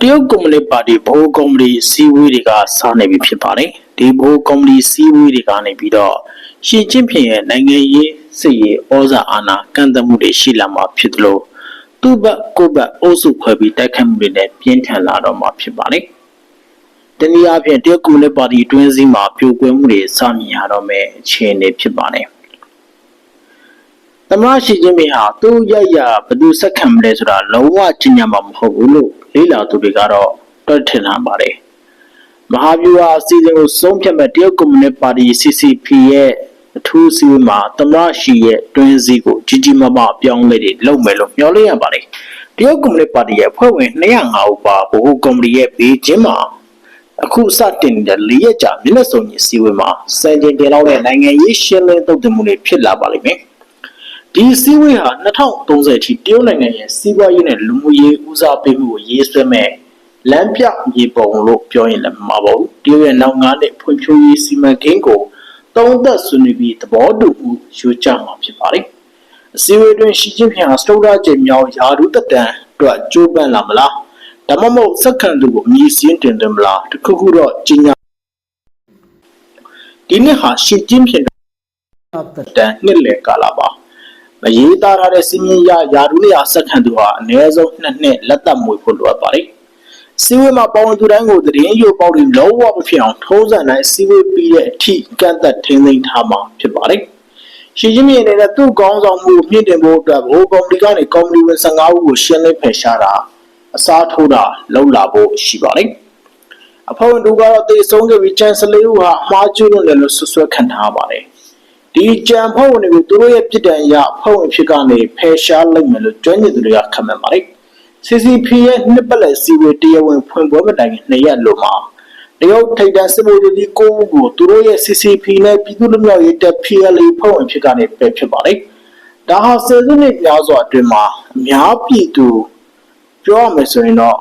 တရုတ်ကွန်မြူနစ်ပါတီဗဟိုကော်မတီစီဝေးတွေကစားနေပြီဖြစ်ပါတယ်ဒီဗဟိုကော်မတီစီဝေးတွေကနေပြီးတော့ရှီကျင်းဖျင်ရဲ့နိုင်ငံရေးစစ်ရေးဩဇာအာဏာကန့်သတ်မှုတွေရှိလာမှာဖြစ်သလိုသူ့ဘက်ကိုယ့်ဘက်အုပ်စုခွဲပြီးတိုက်ခိုက်မှုတွေနဲ့ပြင်းထန်လာတော့မှာဖြစ်ပါတယ်တနည်းအားဖြင့်တရုတ်ကွန်မြူနစ်ပါတီတွင်းစည်းမှာပြိုကွဲမှုတွေစမြင်ရတော့မယ့်အခြေအနေဖြစ်ပါတယ်သမရရှိချင်းမင်းဟာသူ့ရရဘယ်သူစက်ခံမလဲဆိုတာလုံးဝကျင်ညာမှာမဟုတ်ဘူးလို့ လေးလာသူတွေကတော့တွက်ထင်လာပါတယ်မဟာဗျူဟာအစည်းအဝေးကိုဆုံးဖြတ်မဲ့တရုတ်ကွန်မြူနစ်ပါတီ CCP ရဲ့အထူးအစည်းအဝေးမှာသမရရှိရဲ့တွင်းစည်းကိုကြီးကြီးမားမားအပြောင်းလဲတွေလုပ်မယ်လို့မျှော်လင့်ရပါတယ်တရုတ်ကွန်မြူနစ်ပါတီရဲ့အဖွဲ့ဝင်205ဦးပါဗဟိုကော်မတီရဲ့ဘေးချင်းမှာအခုစတင်တဲ့၄ရက်ကြာမျက်နှာစုံကြီးစီဝေးမှာစံချိန်တင်လောက်တဲ့နိုင်ငံရေးရှင်းလင်းသုတ်သင်မှုတွေဖြစ်လာပါလိမ့်မယ်။ ဒီစီဝေးဟာ2030အထိတရုတ်နိုင်ငံရဲ့စီးပွားရေးနဲ့လူမှုရေးဦးစားပေးမှုကိုရေးဆွဲမဲ့လမ်းပြမြေပုံလို့ပြောရင်လည်းမမှာပါဘူး။တရုတ်ရဲ့နောက်၅နှစ်ဖွံ့ဖြိုးရေးစီမံကိန်းကိုသုံးသက်ဆွေးနွေးပြီးသဘောတူမှုယူကြမှာဖြစ်ပါတယ်။အစည်းအဝေးတွင်ရှီကျင်းဖျင်ဟာစတုဒ္ဒကျင်းမြောင်ယာရုတက်တန်အတွက်ကြိုးပမ်းလာမလား။ဒါမှမဟုတ်စက္ကန့်သူကိုအမည်စင်းတင်တယ်မလားတခုခုတော့ကြီးညာဒီနှစ်ဟာရှီကျင်းဖျင်တန်နှစ်လည်ကာလပါ မရေးသားထားတဲ့စီမင်းရယာရုနေရာစက္ကန့်သူဟာအနည်းဆုံးနှစ်နှစ်လက်သက်မွေဖို့လိုအပ်ပါတယ်။စီဝေးမှာပေါဝင်သူတိုင်းကိုသတင်းရုပ်ပေါက်တွေလုံးဝမဖြစ်အောင်ထုံးစံတိုင်းစီဝေးပြီးတဲ့အထိကန့်သက်ထိန်းသိမ်းထားမှာဖြစ်ပါတယ်။ရှီကျင်းမြေအနေနဲ့သူ့ကောင်းဆောင်မှုကိုမြင့်တင်ဖို့အတွက်ဘိုးကော်မတီကနေကော်မတီဝင်15ဦးကိုရှင်းလင်းဖယ်ရှားတာအစားထိုးတာလှုပ်လာဖို့ရှိပါတယ်။အဖွဲ့ဝင်တို့ကတော့တေဆုံးခဲ့ပြီးချန်စလေးဦးဟာအမှားကျွလွန်တယ်လို့ဆွဆွဲခံထားပါတယ်။ ဒီကြံဖွဲ့ဝင်တွေကိုသူတို့ရဲ့ပြစ်ဒဏ်ရဖွဲ့ဝင်ဖြစ်ကနေဖယ်ရှားလိုက်မယ်လို့ကျွမ်းကျင်သူတွေကခန့်မှန်းပါတယ်။ CCP ရဲ့နှစ်ပတ်လည်စီဝေးတရားဝင်ဖွင့်ပွဲမတိုင်ခင်နှစ်ရက်လို့မှာတရုတ်ထိပ်တန်းစစ်ဗိုလ်ချုပ်ကြီးကိုဦးကိုသူတို့ရဲ့ CCP နဲ့ပြည်သူ့လူမျိုးရေးတပ် PLA ဖွဲ့ဝင်ဖြစ်ကနေပယ်ဖြစ်ပါတယ်။ဒါဟာဆယ်စုနှစ်များစွာအတွင်းမှာအများပြည်သူပြောရမယ်ဆိုရင်တော့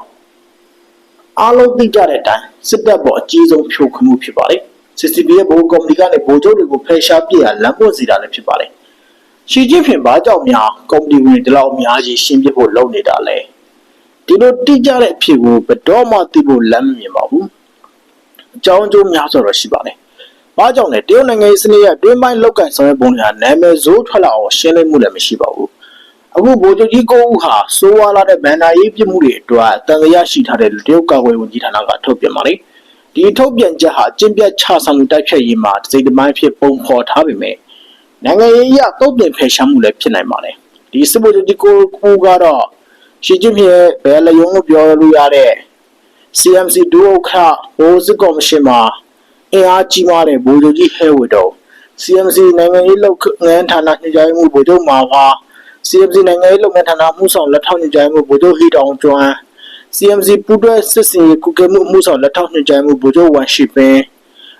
အားလုံးသိကြတဲ့အတိုင်းစစ်တပ်ပေါ်အကြီးဆုံးဖြိုခွင်းမှုဖြစ်ပါတယ်။ CCP ရဲ့ဘိုးကော်မတီကနေဗိုလ်ချုပ်တွေကိုဖယ်ရှားပြစ်ရလမ်းပွင့်စီတာလည်းဖြစ်ပါတယ်။ရှီကျင်းဖင်ဘာကြောင့်များကော်မတီဝင်ဒီလောက်အများကြီးရှင်းပြဖို့လုပ်နေတာလဲ။ဒီလိုတိကျတဲ့အဖြစ်ကိုဘယ်တော့မှသိဖို့လမ်းမမြင်ပါဘူး။အကြောင်းအကျိုးများစွာတော့ရှိပါတယ်။ဘာကြောင့်လဲတရုတ်နိုင်ငံရေးစနစ်ရဲ့တွင်းပိုင်းလောက်ကန်ဆောင်ရွက်ပုံတွေဟာနာမည်ဆိုးထွက်လာအောင်ရှင်းလင်းမှုလည်းမရှိပါဘူး။အခုဗိုလ်ချုပ်ကြီးကိုဦးဟာစိုးဝါလာတဲ့ဗန်နာရေးပြစ်မှုတွေအတွက်တန်ကြရရှိထားတဲ့တရုတ်ကာကွယ်ဝန်ကြီးဌာနကထုတ်ပြန်ပါတယ်။ ဒီထုတ်ပြန်ချက်ဟာကျင့်ပြတ်ချဆောင်မှုတိုက်ဖြတ်ရေးမှာစိတ်တမိုင်းဖြစ်ပုံဖော်ထားပေမဲ့နိုင်ငံရေးအရတုံ့ပြန်ဖယ်ရှားမှုလည်းဖြစ်နိုင်ပါတယ်။ဒီစစ်ဗိုလ်ချုပ်ကြီးကိုဦးကတော့ရှီကျင်းဖြစ်ဘယ်လယုံလို့ပြောလို့ရတဲ့ CMC ဒုဥက္ခဘိုးစစ်ကော်မရှင်မှာအင်အားကြီးမားတဲ့ဗိုလ်ချုပ်ကြီးဟဲဝီတော် CMC နိုင်ငံရေးလုပ်ငန်းဌာနညွှန်ကြားမှုဗိုလ်ချုပ်မာက CMC နိုင်ငံရေးလုပ်ငန်းဌာနမှုဆောင်လက်ထောက်ညွှန်ကြားမှုဗိုလ်ချုပ်ဟီတောင်ကျွမ်း CMC ပူးတွဲစစ်စင်ရေးကုကဲမှုမှုဆောင်လက်ထောက်ညွှန်ကြားမှုဗိုလ်ချုပ်ဝမ်ရှိပင်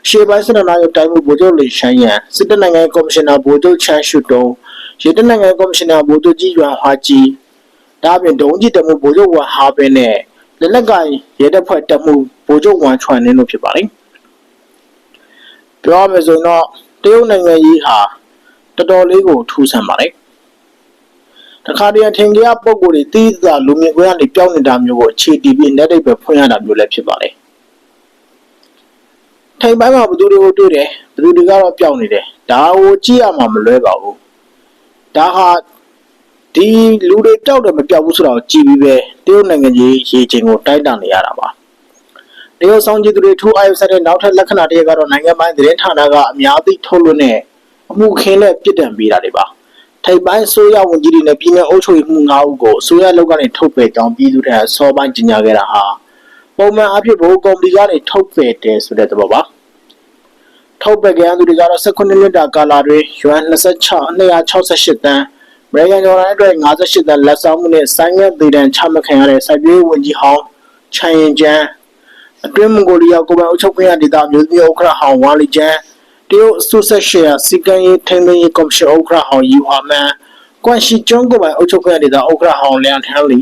ရှေ့ပိုင်းစစ်တပ်နိုင်ငံတိုင်းမှုဗိုလ်ချုပ်လင်ရှမ်းရန်စစ်တပ်နိုင်ငံကော်မရှင်နာဗိုလ်ချုပ်ချမ်းရှုတုံရေတပ်နိုင်ငံကော်မရှင်နာဗိုလ်ချုပ်ကြီးရွမ်ဟာကြီးဒါအပြင်ဒုံကြီးတမှုဗိုလ်ချုပ်ဝမ်ဟာပင်နဲ့လက်နက်ကင်ရဲတပ်ဖွဲ့တပ်မှုဗိုလ်ချုပ်ဝမ်ချွမ်နင်းတို့ဖြစ်ပါတယ်ပြောရမယ်ဆိုရင်တော့တရုတ်နိုင်ငံကြီးဟာတော်တော်လေးကိုထူးဆန်းပါတယ် တခါတည်းထင်ကြပုံကိုယ်တွေတီးသာလူမြင်ကွင်းကနေပြောင်းနေတာမျိုးကိုအခြေတည်ပြီးလက်တိတ်ပဲဖွင့်ရတာမျိုးလည်းဖြစ်ပါတယ်ထိုင်ပိုင်းမှာဘသူတွေကိုတွေ့တယ်ဘသူတွေကတော့ပြောင်းနေတယ်ဒါကိုကြည့်ရမှာမလွဲပါဘူးဒါဟာဒီလူတွေတောက်တယ်မပြောက်ဘူးဆိုတော့ကြည်ပြီးပဲတရုတ်နိုင်ငံကြီးရေချင်းကိုတိုက်တာနေရတာပါတရုတ်ဆောင်ကြည့်သူတွေထိုးအာရုံစိုက်တဲ့နောက်ထပ်လက္ခဏာတစ်ရပ်ကတော့နိုင်ငံပိုင်းသတင်းဌာနကအများသိထုတ်လွှင့်တဲ့အမှုခင်းနဲ့ပြစ်ဒဏ်ပေးတာတွေပါ ထိုက်ပိုင်းဆိုရဝန်ကြီးတွေနဲ့ပြည်내အုပ်ချုပ်ရေးမှု၅ဦးကိုဆိုရလောက်ကနေထုတ်ပယ်ကြောင်းပြည်သူထံစောပိုင်းကြေညာခဲ့တာဟာပုံမှန်အဖြစ်ဘိုးကော်မတီကနေထုတ်ပယ်တယ်ဆိုတဲ့သဘောပါထုတ်ပယ်ကြရသူတွေကတော့18နှစ်တာကာလတွင်ယွမ်26 268တန်းအမေရိကန်ဒေါ်လာအတွက်58တန်းလက်ဆောင်မှုနဲ့ဆိုင်းငံ့သေးတံချမှတ်ခံရတဲ့စိုက်ပျိုးဝန်ကြီးဟောင်းချန်ရင်ကျန်းအတွင်းမွန်ဂိုလီးယားကိုပိုင်အုပ်ချုပ်ခွင့်ရဒေသမျိုးသမီးဥက္ကဋ္ဌဟောင်းဝါလီကျန်း တရုတ်အစိုးဆက်ရှယ်ယာစီကံရေးထိန်းသိမ်းရေးကော်မရှင်ဥက္ကဋ္ဌဟောင်းယူဟာမန်ကွမ်ရှီကျွန်းကိုပိုင်အုပ်ချုပ်ခွင့်ရဒေသဥက္ကဋ္ဌဟောင်းလျန်ထန်လီ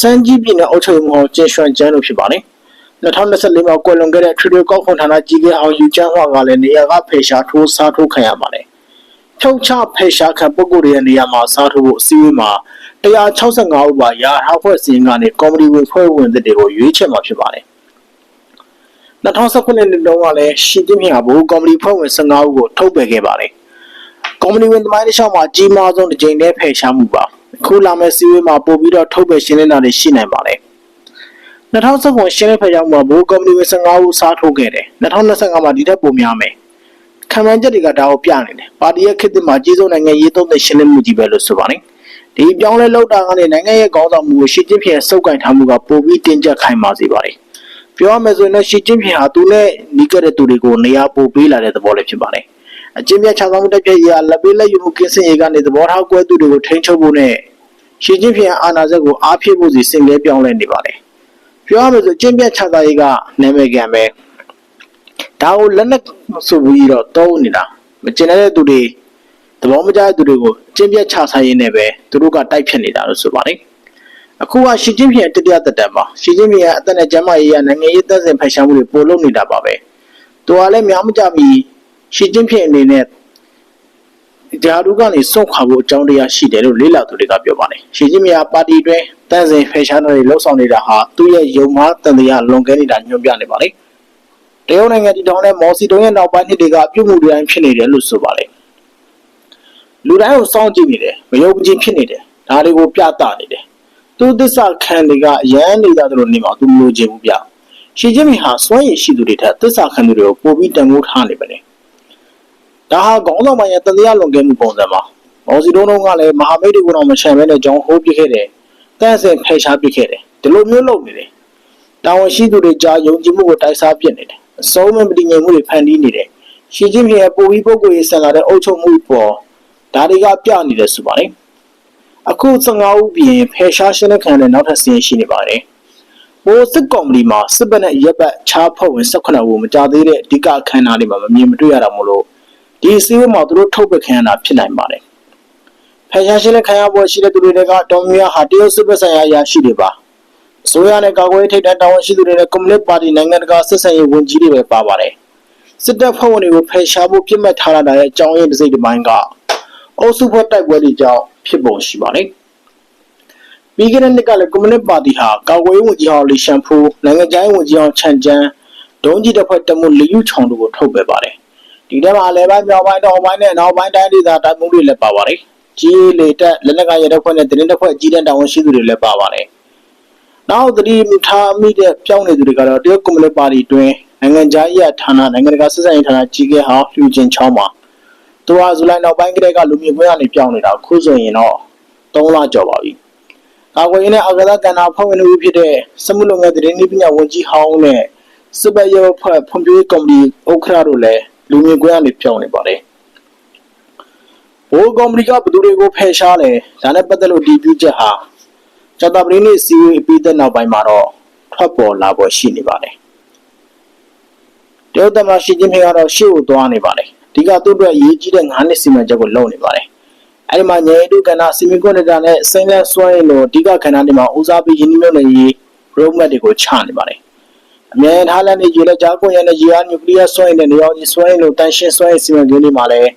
စန်းကြီးပြည်နယ်အုပ်ချုပ်ရေးမှူးကျင်ရွှန်ကျန်းတို့ဖြစ်ပါတယ်2024မှာကွယ်လွန်ခဲ့တဲ့ထရီတိုကောက်ခွန်ဌာနကြီးကဟောင်းယူကျန်းဟွာကလည်းနေရာကဖေရှားထိုးစားထိုးခံရပါတယ်ဖြုတ်ချဖေရှားခံပုဂ္ဂိုလ်တွေရဲ့နေရာမှာစားထိုးဖို့အစည်းအဝေးမှာ165ဦးပါရာဟောက်ဖွဲ့စင်းကနေကော်မတီဝင်ဖွဲ့ဝင်တွေကိုရွေးချယ်မှာဖြစ်ပါတယ် 2019ခုနှစ်တုန်းကလည်းရှီကျင်းပြဟာဘူကော်မတီဖွဲ့ဝင်15ဦးကိုထုတ်ပယ်ခဲ့ပါတယ်ကော်မတီဝင်သမိုင်းတစ်လျှောက်မှာကြီးမားဆုံးတစ်ကြိမ်နဲ့ဖယ်ရှားမှုပါအခုလာမယ့်စီးဝေးမှာပို့ပြီးတော့ထုတ်ပယ်ရှင်းလင်းတာတွေရှိနိုင်ပါတယ်2019ရှင်းလင်းဖယ်ရှားမှုမှာဘူကော်မတီဝင်15ဦးစားထုတ်ခဲ့တယ်2025မှာဒီထက်ပိုများမယ်ခံမှန်းချက်တွေကဒါကိုပြနေတယ်ပါတီရဲ့ခေတ်သစ်မှာကြီးစိုးနိုင်ငံရေးသုံးတဲ့ရှင်းလင်းမှုကြီးပဲလို့ဆိုပါတယ်ဒီပြောင်းလဲလောက်တာကနေနိုင်ငံရဲ့ခေါင်းဆောင်မှုကိုရှီကျင်းပြစုပ်ကင်ထားမှုကပိုပြီးတင်းကျပ်ခိုင်မာစေပါတယ် ပြောရမယ်ဆိုရင်လည်းရှီကျင်းပြဟာသူနဲ့နီးကပ်တဲ့သူတွေကိုနေရာပို့ပေးလာတဲ့သဘောလည်းဖြစ်ပါတယ်အချင်းမြတ်ခြားဆောင်မှုတက်ပြည့်ရလက်ပေးလက်ယူမှုကင်းစင်ရေးကနေသဘောထားကွဲသူတွေကိုထိန်းချုပ်ဖို့နဲ့ရှီကျင်းပြအာဏာစက်ကိုအားဖြည့်ဖို့စီစင်လဲပြောင်းလဲနေပါတယ်ပြောရမယ်ဆိုကျင်းပြခြားသားရေးကနာမည်ကံပဲဒါကိုလက်နက်ဆိုပြီးတော့တောင်းနေတာမကျင်တဲ့သူတွေသဘောမကျတဲ့သူတွေကိုအကျင့်ပြတ်ချဆိုင်ရင်းနဲ့ပဲသူတို့ကတိုက်ဖြတ်နေတာလို့ဆိုပါတယ် အခုကရှီကျင်းပြတတိယသက်တမ်းပါရှီကျင်းပြရဲ့အသက်နဲ့ကျန်းမာရေးရနိုင်ငံရေးသက်ဆိုင်ဖန်ရှားမှုတွေပိုလုပ်နေတာပါပဲသူကလည်းများမကြမီရှီကျင်းပြအနေနဲ့ဂျာဒူကနေစွန့်ခွာဖို့အကြောင်းတရားရှိတယ်လို့လေးလာသူတွေကပြောပါတယ်ရှီကျင်းပြပါတီတွင်တန်းစင်ဖယ်ရှားတွေလှုပ်ဆောင်နေတာဟာသူ့ရဲ့ယုံမှားတန်တရားလွန်ကဲနေတာညွှန်ပြနေပါလေတရုတ်နိုင်ငံတည်ထောင်တဲ့မော်စီတုံးရဲ့နောက်ပိုင်းနှစ်တွေကပြုမှုတိုင်းဖြစ်နေတယ်လို့ဆိုပါတယ်လူတိုင်းကိုစောင့်ကြည့်နေတယ်မယုံကြည်ဖြစ်နေတယ်ဒါတွေကိုပြသနေတယ် သူသစ္စာခံတွေကအရန်နေတာတို့နေမှာသူမလို့ခြင်းဘူးပြရှီကျင်းမီဟာစွမ်းရည်ရှိသူတွေထက်သစ္စာခံသူတွေကိုပိုပြီးတန်ဖိုးထားနေပါလေဒါဟာခေါင်းဆောင်ပိုင်းရဲ့တန်တရားလွန်ကဲမှုပုံစံပါမော်စီတုံးတို့ကလည်းမဟာမိတ်တွေကိုတော့မချန်မဲနဲ့ကြောင်းဟိုးပစ်ခဲ့တယ်တန့်စင်ဖယ်ရှားပစ်ခဲ့တယ်ဒီလိုမျိုးလုပ်နေတယ်တာဝန်ရှိသူတွေကြားယုံကြည်မှုကိုတိုက်စားပစ်နေတယ်အစုံးမပဋိငြိမ်မှုတွေဖန်တီးနေတယ်ရှီကျင်းမီရဲ့ပိုပြီးပုဂ္ဂိုလ်ရေးဆန်လာတဲ့အုပ်ချုပ်မှုပေါ်ဒါတွေကပြနေတယ်ဆိုပါတယ် အခု15ဦးပြင်ဖယ်ရှားရှင်းတဲ့ခံတဲ့နောက်ထပ်စီးရင်ရှိနေပါတယ်ဘိုးစစ်ကော်မတီမှာစစ်ဘက်နဲ့ရက်ဘက်ချားဖွဲ့ဝင်18ဦးမကြသေးတဲ့အဓိကအခမ်းအနားတွေမှာမမြင်မတွေ့ရတာမို့လို့ဒီစီးဝေးမှာသူတို့ထုတ်ပခံရတာဖြစ်နိုင်ပါတယ်ဖယ်ရှားရှင်းတဲ့ခံရပေါ်ရှိတဲ့သူတွေကတော်မြာဟာတရုတ်စစ်ဘက်ဆိုင်ရာအရာရှိတွေပါအစိုးရနဲ့ကာကွယ်ထိပ်တန်းတာဝန်ရှိသူတွေနဲ့ကွန်မြူနစ်ပါတီနိုင်ငံတကာဆက်ဆံရေးဝန်ကြီးတွေပဲပါပါတယ်စစ်တပ်ဖွဲ့ဝင်တွေကိုဖယ်ရှားဖို့ပြစ်မှတ်ထားရတဲ့အကြောင်းရင်းတစ်စိတ်တစ်ပိုင်းက အုပ်စုဖွဲ့တိုက်ပွဲတွေကြောင့်ဖြစ်ပုံရှိပါတယ်။ပြီးခဲ့တဲ့နှစ်ကလည်းကွန်မြူနစ်ပါတီဟာကာကွယ်ရေးဝန်ကြီးဟောင်းလီရှန်ဖူနိုင်ငံခြားရေးဝန်ကြီးဟောင်းချန်ကျန်းဒုံးကြီးတပ်ဖွဲ့တမှုလီယူချောင်တို့ကိုထုတ်ပယ်ပါတယ်။ဒီထဲမှာအလဲပိုင်းမြောက်ပိုင်းတောင်ပိုင်းနဲ့နောက်ပိုင်းတိုင်းဒေသတိုက်မှုတွေလည်းပါပါတယ်။ကြီးလေတက်လက်နက်ကရတဲ့ဖွဲ့နဲ့တင်းတပ်ဖွဲ့ကြီးတဲ့တာဝန်ရှိသူတွေလည်းပါပါတယ်။နောက်သတိထားမိတဲ့ပြောင်းနေသူတွေကတော့တရုတ်ကွန်မြူနစ်ပါတီတွင်နိုင်ငံခြားရေးဌာနနိုင်ငံတကာစစ်ဆိုင်ဌာနကြီးကဲဟောင်းလှူကျင်ချောင်းမှာ သူဟာဇူလိုင်နောက်ပိုင်းကတည်းကလူမျိုးကွင်းကနေပြောင်းနေတာခုဆိုရင်တော့3လကျော်ပါပြီ။ကာကွယ်ရေးနဲ့အာကစားကဏ္ဍဖွဲ့ဝင်လူဖြစ်တဲ့စမှုလုံငယ်တည်င်းပညာဝန်ကြီးဟောင်းနဲ့စစ်ဘက်ရဲဖွဲ့ဖွံ့ဖြိုးရေးကော်မတီဥက္ကဋ္ဌတို့လည်းလူမျိုးကွင်းကနေပြောင်းနေပါတယ်။ဘိုးကော်မတီကဘယ်သူတွေကိုဖယ်ရှားလဲဒါနဲ့ပတ်သက်လို့ဒီပြုချက်ဟာကျတာပရင်းနေ့စီဝေးပြီးတဲ့နောက်ပိုင်းမှာတော့ထွက်ပေါ်လာပေါ်ရှိနေပါတယ်။တရုတ်သမ္မတရှီကျင်းဖင်ကတော့ရှေ့ကိုသွားနေပါတယ်။ ဒီကသူ့အတွက်အရေးကြီးတဲ့9နှစ်စီမံချက်ကိုလုပ်နေပါတယ်။အဲဒီမှာညေတုကဏ္ဍစီမီကွန်နေတာနဲ့စိမ့်လက်စွမ်းရည်လိုအဓိကခန္ဓာတွေမှာဦးစားပေးရင်းနှီးမြှုပ်နှံရေး roadmap တွေကိုချနေပါတယ်။အမြဲထားလမ်းနေရေလက်ကြားကွန်ရက်နဲ့ရေအားနျူကလ িয়ার စွမ်းရည်နဲ့နေရောင်ခြည်စွမ်းရည်လိုတန်ရှင်းစွမ်းရည်စီမံကိန်းတွေမှာလည်း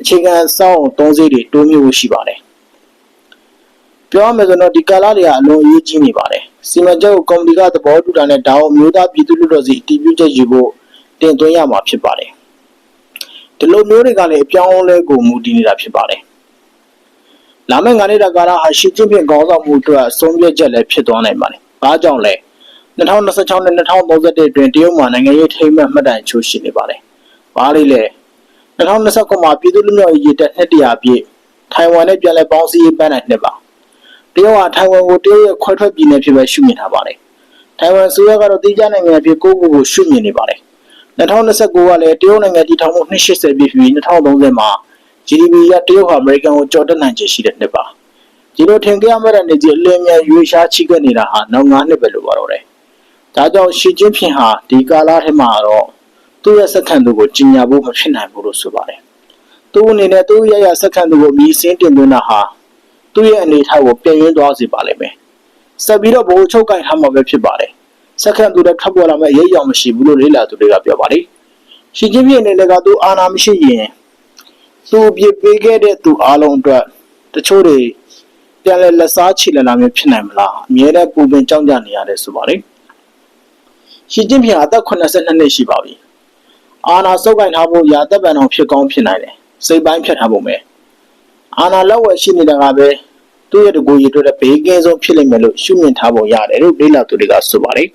အခြေခံစောင့်သုံးစေးတွေတိုးမြှင့်ဖို့ရှိပါတယ်။ပြောရမယ်ဆိုတော့ဒီကာလတွေကအလွန်အရေးကြီးနေပါတယ်။စီမံချက်ကိုကွန်ပဏီကသဘောတူတာနဲ့ဒါအောင်မျိုးသားပြည်သူလူထုစီအတည်ပြုချက်ယူဖို့တင်သွင်းရမှာဖြစ်ပါတယ်။ ဒီလိုမျိုးတွေကလည်းအပြောင်းအလဲကိုမူတည်နေတာဖြစ်ပါတယ်။လာမယ့်ငါးနှစ်တာကာလဟာရှီကျင်းပင်ခေါင်းဆောင်မှုအတွက်အဆုံးဖြတ်ချက်လည်းဖြစ်သွားနိုင်ပါတယ်။ဘာကြောင့်လဲ2026နဲ့2031အတွင်းတရုတ်မှာနိုင်ငံရေးထိမ်းမှတ်မှတ်တိုင်ချိုးရှိနေပါတယ်။ဘာလေးလဲ2029မှာပြည်သူ့လူမျိုးရေးတက်နှစ်တရာပြည့်ထိုင်ဝမ်နဲ့ပြည်လဲပေါင်းစည်းရေးပန်းနိုင်နှစ်ပါ။တရုတ်ဟာထိုင်ဝမ်ကိုတရုတ်ရဲ့ခွဲထွက်ပြည်နယ်ဖြစ်ပဲရှုမြင်ထားပါတယ်။ထိုင်ဝမ်ဆိုရကတော့တိကျနိုင်ငံအဖြစ်ကိုယ့်ကိုယ်ကိုရှုမြင်နေပါတယ် 2029ကလည်းတရုတ်နိုင်ငံတည်ထောင်မှု280ပြည့်ပြီး2030မှာ GDP ကတရုတ်ဟာအမေရိကန်ကိုကျော်တက်နိုင်ခြေရှိတဲ့နှစ်ပါဒီလိုထင်ကြရမယ့်နေကြီးအလင်းမြန်ရွေရှားချိခဲ့နေတာဟာနောက်9နှစ်ပဲလို့ပါတော့တယ်ဒါကြောင့်ရှီကျင်းဖင်ဟာဒီကာလထဲမှာတော့သူ့ရဲ့စက္ကန့်သူကိုကြီးညာဖို့မဖြစ်နိုင်ဘူးလို့ဆိုပါတယ်သူ့အနေနဲ့သူ့ရဲ့ရစက္ကန့်သူကိုမြည်စင်းတင်သွင်းတာဟာသူ့ရဲ့အနေထားကိုပြည့်ရင်းသွားစေပါလိမ့်မယ်ဆက်ပြီးတော့ဘိုးချုပ်ကင်ထားမှာပဲဖြစ်ပါတယ် စက္ကန့်သူလည်းထပ်ပေါ်လာမဲ့အရေးအယောင်မရှိဘူးလို့လေးလာသူတွေကပြောပါတယ်ရှီကျင်းပြအနေနဲ့ကသူအာနာမရှိရင်သူပြစ်ပေးခဲ့တဲ့သူအားလုံးအတွက်တချို့တွေတပြန်လဲလက်စားချီလလာမျိုးဖြစ်နိုင်မလားအမြဲတမ်းပူပင်ကြောက်ကြနေရတယ်ဆိုပါတယ်ရှီကျင်းဖျာအသက်82နှစ်ရှိပါပြီအာနာစုပ်ကင်ထားဖို့ရာသက်ပံတော်ဖြစ်ကောင်းဖြစ်နိုင်တယ်စိတ်ပိုင်းဖြတ်ထားဖို့မယ်အာနာလက်ဝယ်ရှိနေတာကပဲသူ့ရဲ့တကူရည်အတွက်ဘေးကင်းဆုံးဖြစ်လိမ့်မယ်လို့ရှုမြင်ထားပုံရတယ်လို့လေ့လာသူတွေကဆိုပါတယ်